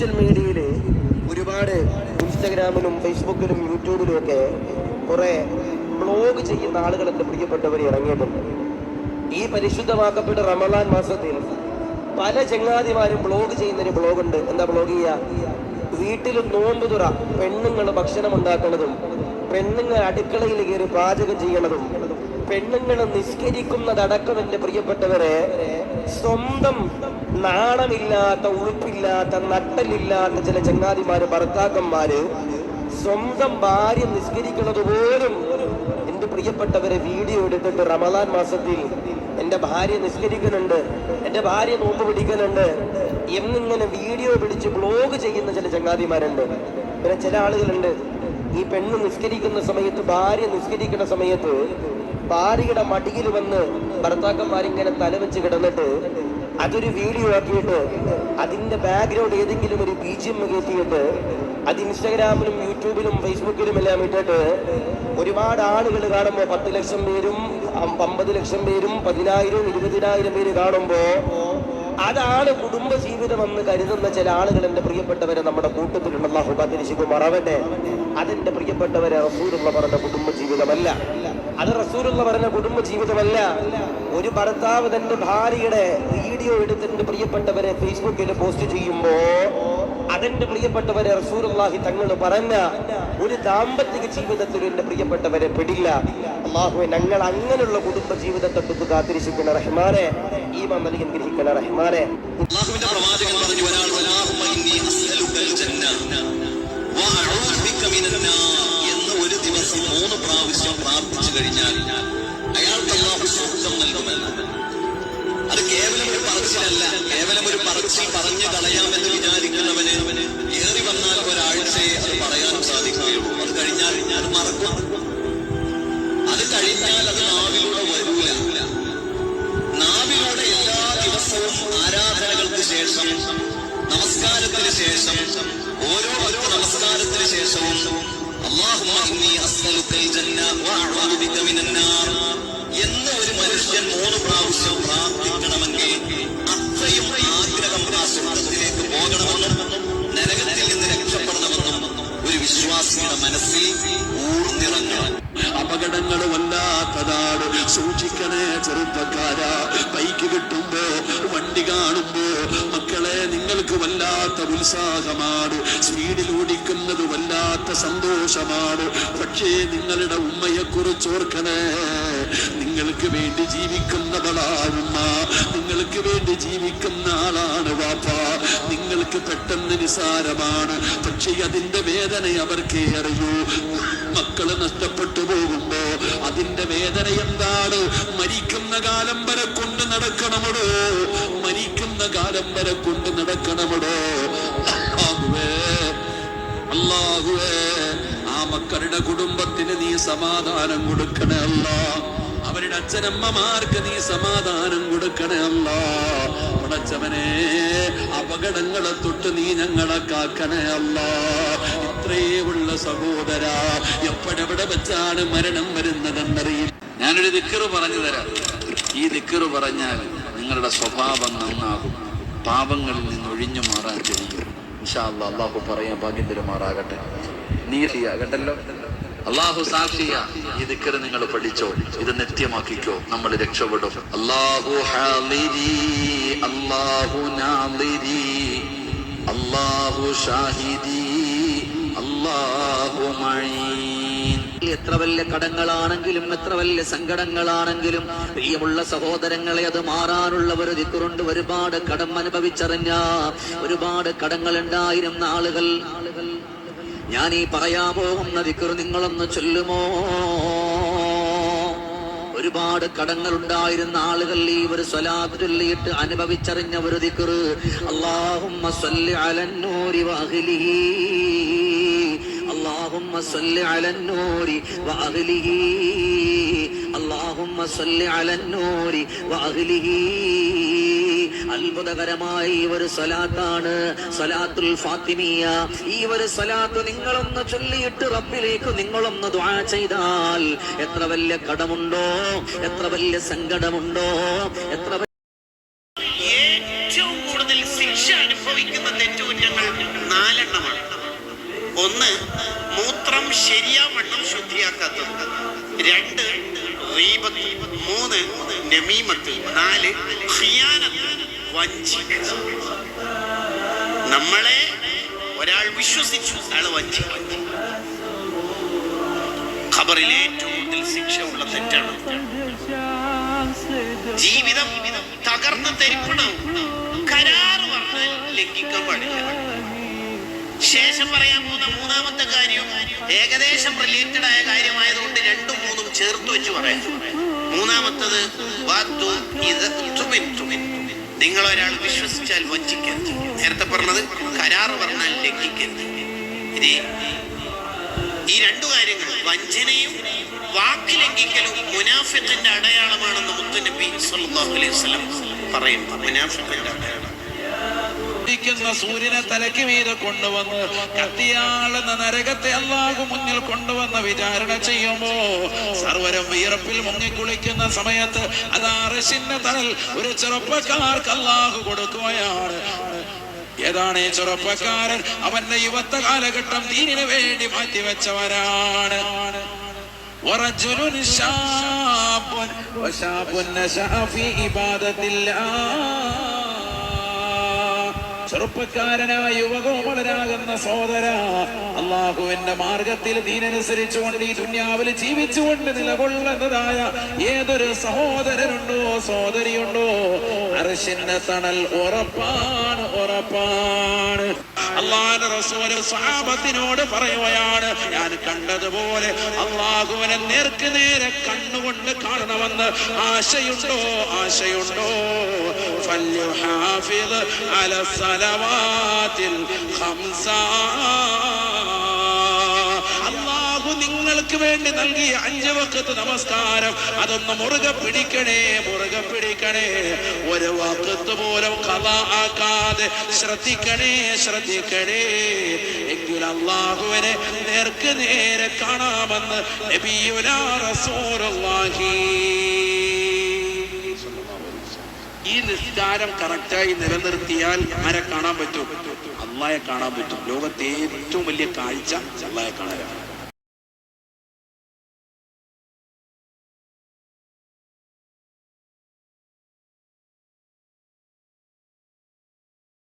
Social മീഡിയയിൽ ഒരുപാട് ഇൻസ്റ്റഗ്രാമിലും ഫേസ്ബുക്കിലും യൂട്യൂബിലും ഒക്കെ കുറേ ബ്ലോഗ് ചെയ്യുന്ന ആളുകൾ എന്റെ പ്രിയപ്പെട്ടവർ ഇറങ്ങിയിട്ടുണ്ട്. ഈ പരിശുദ്ധമാക്കപ്പെട്ട റമലാൻ മാസത്തിൽ പല ചങ്ങാതിമാരും ബ്ലോഗ് ചെയ്യുന്നൊരു ബ്ലോഗ് ഉണ്ട് എന്താ ബ്ലോഗ് ചെയ്യുക? വീട്ടിൽ നോമ്പ് തുറ പെണ്ണുങ്ങൾ ഭക്ഷണം ഉണ്ടാക്കുന്നതും പെണ്ണുങ്ങൾ അടുക്കളയിൽ കയറി പാചകം ചെയ്യണതും പെണ്ണുങ്ങൾ നിസ്കരിക്കുന്നതടക്കം എന്റെ പ്രിയപ്പെട്ടവരെ സ്വന്തം നാണമില്ലാത്ത ഉഴുപ്പില്ലാത്ത നട്ടലില്ലാത്ത ചില ചങ്ങാതിമാര് ഭർത്താക്കന്മാര് സ്വന്തം ഭാര്യ നിസ്കരിക്കുന്നത് പോലും എന്റെ പ്രിയപ്പെട്ടവരെ വീഡിയോ എടുത്തിട്ട് റമദാൻ മാസത്തിൽ എന്റെ ഭാര്യ നിസ്കരിക്കുന്നുണ്ട് എന്റെ ഭാര്യ നോമ്പ് പിടിക്കുന്നുണ്ട് എന്നിങ്ങനെ വീഡിയോ പിടിച്ച് ബ്ലോഗ് ചെയ്യുന്ന ചില ചങ്ങാതിമാരുണ്ട്. പിന്നെ ചില ആളുകളുണ്ട് ഈ പെണ്ണ് നിസ്കരിക്കുന്ന സമയത്ത് ഭാര്യ നിസ്കരിക്കുന്ന സമയത്ത് ഭാര്യയുടെ മടിയിൽ വന്ന് ഭർത്താക്കന്മാരിങ്ങനെ തലവെച്ച് കിടന്നിട്ട് അതൊരു വീഡിയോ ആക്കിയിട്ട് അതിന്റെ ബാക്ക്ഗ്രൗണ്ട് ഏതെങ്കിലും ഒരു ബിജിഎം കയറ്റിയിട്ട് അത് ഇൻസ്റ്റാഗ്രാമിലും യൂട്യൂബിലും ഫേസ്ബുക്കിലും എല്ലാം ഇട്ടിട്ട് ഒരുപാട് ആളുകൾ കാണുമ്പോൾ പത്ത് ലക്ഷം പേരും അമ്പത് ലക്ഷം പേരും പതിനായിരം ഇരുപതിനായിരം പേര് കാണുമ്പോൾ അതാണ് കുടുംബ ജീവിതം എന്ന് കരുതുന്ന ചില ആളുകൾ എന്റെ പ്രിയപ്പെട്ടവരെ നമ്മുടെ കൂട്ടത്തിലുള്ള അള്ളാഹു കാത്തിരിശിക്കും അറവന്റെ അതെന്റെ പ്രിയപ്പെട്ടവരെ റസൂലുള്ള പറഞ്ഞ കുടുംബ ജീവിതമല്ല അത് റസൂലുള്ള പറഞ്ഞ കുടുംബ ജീവിതമല്ല ഒരു ഭർത്താവ് തന്റെ ഭാര്യയുടെ വീഡിയോ എടുത്തിട്ട് പ്രിയപ്പെട്ടവരെ ഫേസ്ബുക്കിൽ പോസ്റ്റ് ചെയ്യുമ്പോ അതെന്റെ പ്രിയപ്പെട്ടവരെ റസൂർഹി തങ്ങൾ പറഞ്ഞ ഒരു ദാമ്പത്തിക ജീവിതത്തിൽ എന്റെ പ്രിയപ്പെട്ടവരെ പെടില്ല. അള്ളാഹുവെ ഞങ്ങൾ അങ്ങനെയുള്ള കുടുംബ ജീവിതത്തെ തൊട്ട് കാത്തിരിച്ചിരിക്കുന്ന റഹ്മാനെ ഈ മന്ദലി ഗ്രഹിക്കുന്ന റഹ്മാനെ. പ്രവാചകൻ പറഞ്ഞു ഒരാൾ "വലാഹുമ്മ ജന്ന വഅഊദു ബിക മിനൻ എന്ന് ഒരു ദിവസം മൂന്ന് പ്രാവശ്യം പ്രാർത്ഥിച്ചു കഴിഞ്ഞാൽ അയാൾക്ക് അള്ളാഹു സ്വർഗം നൽകുമെന്ന്. അത് കേവലം ഒരു പറച്ചിലല്ല. കേവലം ഒരു പറച്ചിൽ പറഞ്ഞു കളയാമെന്ന് വിചാരിക്കുന്നവന് ഏറി വന്നാൽ ഒരാഴ്ചയെ അത് പറയാനും സാധിക്കുകയുള്ളൂ. അത് കഴിഞ്ഞാൽ ഞാൻ മറക്കും. അത് കഴിഞ്ഞാൽ അത് നാവിലൂടെ വരൂല നാവിലൂടെ എല്ലാ ദിവസവും ആരാധനകൾക്ക് ശേഷം നമസ്കാരത്തിന് ശേഷം ഓരോ ഓരോ നമസ്കാരത്തിന് ശേഷവും അല്ലാഹുമ്മ ഇന്നി അസ്അലുക്കൽ ജന്ന വഅഊദു ബിക മിനന്നാർ നാർ. എന്ന് ഒരു മനുഷ്യൻ മൂന്ന് പ്രാവശ്യം പ്രാർത്ഥിക്കണമെങ്കിൽ അത്രയും ആഗ്രഹം ആ സ്വർഗത്തിലേക്ക് പോകണമെന്നും നരകത്തിൽ നിന്ന് രക്ഷപ്പെടണമെന്നും ഒരു വിശ്വാസിയുടെ മനസ്സിൽ ഊർന്നിറങ്ങണം. അപകടങ്ങൾ വല്ലാത്തതാണ്. സൂക്ഷിക്കണേ ചെറുപ്പക്കാര. ബൈക്ക് കിട്ടുമ്പോ വണ്ടി കാണുമ്പോ മക്കളെ നിങ്ങൾക്ക് വല്ലാത്ത ഉത്സാഹമാണ്. സ്പീഡിൽ ഓടിക്കുന്നത് വല്ലാത്ത സന്തോഷമാണ്. പക്ഷേ നിങ്ങളുടെ ഉമ്മയെ കുറിച്ച് ഓർക്കണേ. നിങ്ങൾക്ക് വേണ്ടി ജീവിക്കുന്നവളാവുമ്മ. നിങ്ങൾക്ക് വേണ്ടി ജീവിക്കുന്ന ആളാണ് വാപ്പ. നിങ്ങൾക്ക് പെട്ടെന്ന് നിസാരമാണ് പക്ഷേ അതിന്റെ വേദന അവർക്കേ അറിയൂ. മക്കൾ നഷ്ടപ്പെട്ടു പോകുമ്പോ അതിന്റെ വേദന എന്താണ്? മരിക്കുന്ന കാലം വരെ കൊണ്ട് നടക്കണമടോ? കാലം വരെ കൊണ്ട് നടക്കണമടോ. അല്ലാഹുവേ ആ മക്കളുടെ കുടുംബത്തിന് നീ സമാധാനം കൊടുക്കണേ അല്ല. അവരുടെ അച്ഛനമ്മമാർക്ക് നീ സമാധാനം കൊടുക്കണേ അല്ല. ഉടച്ചവനെ അപകടങ്ങളെ തൊട്ട് നീ ഞങ്ങളെ കാക്കണേ അല്ല. ഇത്രയേ ഉള്ള സഹോദര എപ്പോഴെവിടെ വെച്ചാണ് മരണം വരുന്നതെന്നറിയില്ല. ഞാനൊരു ദിക്കറ് പറഞ്ഞു തരാം. ഈ ദിക്കറ് പറഞ്ഞാൽ നിങ്ങളുടെ സ്വഭാവം നന്നാകും. പാപങ്ങളിൽ നിന്ന് ഒഴിഞ്ഞു മാറാൻ കഴിയും ഇൻഷാ അല്ല അള്ളാഹു പറയാൻ ഭാഗ്യം തരുമാറാകട്ടെ നീ അള്ളാഹു സാക്ഷിയ. ഈ നിങ്ങൾ പഠിച്ചോ. ഇത് നിത്യമാക്കിക്കോ. നമ്മൾ രക്ഷപ്പെടും. അള്ളാഹു അള്ളാഹു അള്ളാഹു ഷാഹിദി അള്ളാഹു മഴീൻ എത്ര വലിയ കടങ്ങളാണെങ്കിലും എത്ര വലിയ സങ്കടങ്ങളാണെങ്കിലും പ്രിയമുള്ള സഹോദരങ്ങളെ അത് മാറാനുള്ള ഒരു ദിക്കുറുണ്ട് ഒരുപാട് കടം അനുഭവിച്ചറിഞ്ഞ ഒരുപാട് കടങ്ങൾ ഉണ്ടായിരുന്ന ആളുകൾ. ഞാൻ ഈ പറയാൻ പോകുന്ന ദിക്കുറ് നിങ്ങളൊന്ന് ചൊല്ലുമോ? ഒരുപാട് കടങ്ങൾ ഉണ്ടായിരുന്ന ആളുകൾ ഈ ഒരു സ്വലാത്ത് അനുഭവിച്ചറിഞ്ഞ ഒരു ദിക്കുറ് അള്ളാഹുമ്മ اللهم صل على النور وأهله اللهم صل على النور وأهله അത്ഭുതകരമായ ഈ ഒരു സ്വലാത്താണ് സ്വലാത്തുൽ ഫാത്തിമിയ ഈ ഒരു സ്വലാത്ത് നിങ്ങളൊന്ന് ചൊല്ലിയിട്ട് റബ്ബിലേക്ക് നിങ്ങളൊന്ന് ദുആ ചെയ്താൽ എത്ര വലിയ കടമുണ്ടോ എത്ര വലിയ സങ്കടമുണ്ടോ എത്ര ശുദ്ധിയാക്കാത്തത് രണ്ട് മൂന്ന് നമീമത്ത് നാല് വഞ്ചിക്കുക നമ്മളെ ഒരാൾ വിശ്വസിച്ചു അയാൾ വഞ്ചിക്കും ഖബറിലെ ഏറ്റവും കൂടുതൽ ശിക്ഷ ഉള്ള തെറ്റാണ്. ജീവിതം തകർന്ന് തെരിപ്പണം കരാറ് പറഞ്ഞ് ലംഘിക്കാൻ പാടില്ല. ശേഷം പറയാൻ പോകുന്ന മൂന്നാമത്തെ കാര്യം ഏകദേശം റിലേറ്റഡ് ആയ കാര്യമായതുകൊണ്ട് രണ്ടും മൂന്നും ചേർത്ത് വെച്ച് പറയാം. മൂന്നാമത്തത്. നിങ്ങൾ ഒരാൾ വിശ്വസിച്ചാൽ വഞ്ചിക്കരുത്. നേരത്തെ പറഞ്ഞത് കരാറ് പറഞ്ഞാൽ ലംഘിക്കരുത്. ഇനി ഈ രണ്ടു കാര്യങ്ങൾ വഞ്ചനയും വാക്ക് ലംഘിക്കലും മുനാഫിത്തിന്റെ അടയാളമാണെന്ന് മുത്തുനബി സല്ലല്ലാഹു അലൈഹി വസല്ലം പറയും മുനാഫിത്തിന്റെ അടയാളം. ഉദിക്കുന്ന സൂര്യനെ തലയ്ക്ക് മീതെ കൊണ്ടുവന്ന് കത്തിയാളുന്ന നരകത്തെ അള്ളാഹു മുന്നിൽ കൊണ്ടുവന്ന് വിചാരണ ചെയ്യുമ്പോ സർവരും വിയർപ്പിൽ മുങ്ങിക്കുളിക്കുന്ന സമയത്ത് അതാ റഷിന്റെ തണൽ ഒരു ചെറുപ്പക്കാർക്ക് അള്ളാഹു കൊടുക്കുകയാണ് ഏതാണ് ഈ ചെറുപ്പക്കാരൻ അവന്റെ യുവത്വ കാലഘട്ടം ദീനിനു വേണ്ടി മാറ്റിവെച്ചവരാണ് ورجل شاب وشاب نشأ في عبادة الله ചെറുപ്പക്കാരനായ യുവകോമളനാകുന്ന സോദര അള്ളാഹുവിന്റെ മാർഗത്തിൽ ദീനനുസരിച്ചുകൊണ്ട് ഈ ദുന്യാവിൽ ജീവിച്ചുകൊണ്ട് നിലകൊള്ളുന്നതായ ഏതൊരു സഹോദരനുണ്ടോ സോദരിയുണ്ടോ അർശിന്റെ തണൽ ഉറപ്പാണ് ഉറപ്പാണ്. അള്ളാഹ് റസൂല് സ്വഹാബത്തിനോട് പറയുകയാണ് ഞാൻ കണ്ടതുപോലെ അള്ളാഹുവിനെ നേർക്ക് നേരെ കണ്ണുകൊണ്ട് കാണണമെന്ന് ആശയുണ്ടോ ആശയുണ്ടോ فليحافظ على الصلوات الخمسة നിങ്ങൾക്ക് വേണ്ടി നൽകിയ അഞ്ച് വക്കത്ത് നമസ്കാരം. അതൊന്ന് മുറുകെ പിടിക്കണേ മുറുകെ പിടിക്കണേ. ഒരു വക്കത്ത് പോലും കഥ ആക്കാതെ ശ്രദ്ധിക്കണേ ശ്രദ്ധിക്കണേ. എങ്കിൽ അള്ളാഹുവിനെ നേർക്ക് നേരെ കാണാമെന്ന് ഈ നിസ്കാരം കറക്റ്റായി നിലനിർത്തിയാൽ ആരെ കാണാൻ പറ്റും? അള്ളായെ കാണാൻ പറ്റും. ലോകത്തെ ഏറ്റവും വലിയ കാഴ്ച അള്ളായെ കാണാനാണ്.